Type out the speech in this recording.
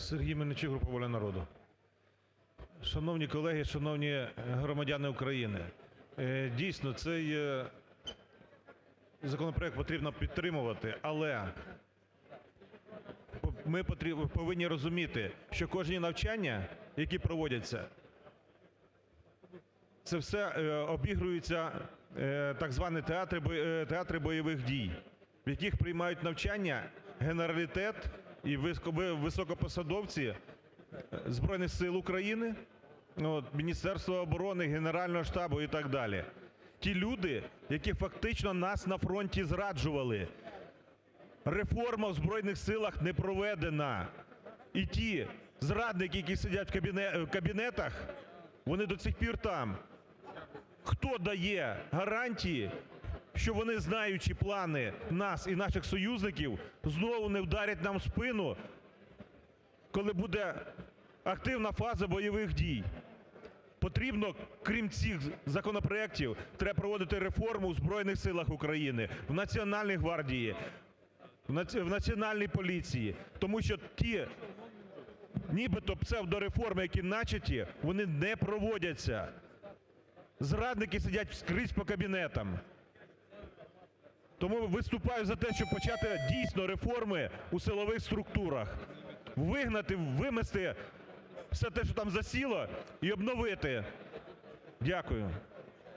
Сергій Мельничук, група "Воля народу". Шановні колеги, шановні громадяни України! Дійсно, цей законопроект потрібно підтримувати, але ми повинні розуміти, що кожні навчання, які проводяться, це все обігруються так звані театри бойових дій, в яких приймають навчання генералітет і високопосадовці Збройних Сил України, Міністерства оборони, Генерального штабу і так далі. Ті люди, які фактично нас на фронті зраджували. Реформа в Збройних Силах не проведена. І ті зрадники, які сидять в кабінетах, вони до сих пір там. Хто дає гарантії, що вони, знаючи плани нас і наших союзників, знову не вдарять нам в спину, коли буде активна фаза бойових дій? Потрібно, крім цих законопроектів, треба проводити реформу в Збройних Силах України, в Національній гвардії, в Національній поліції. Тому що ті нібито псевдореформи, які начаті, вони не проводяться. Зрадники сидять скрізь по кабінетам. Тому виступаю за те, щоб почати дійсно реформи у силових структурах. Вигнати, вимести все те, що там засіло і обновити. Дякую.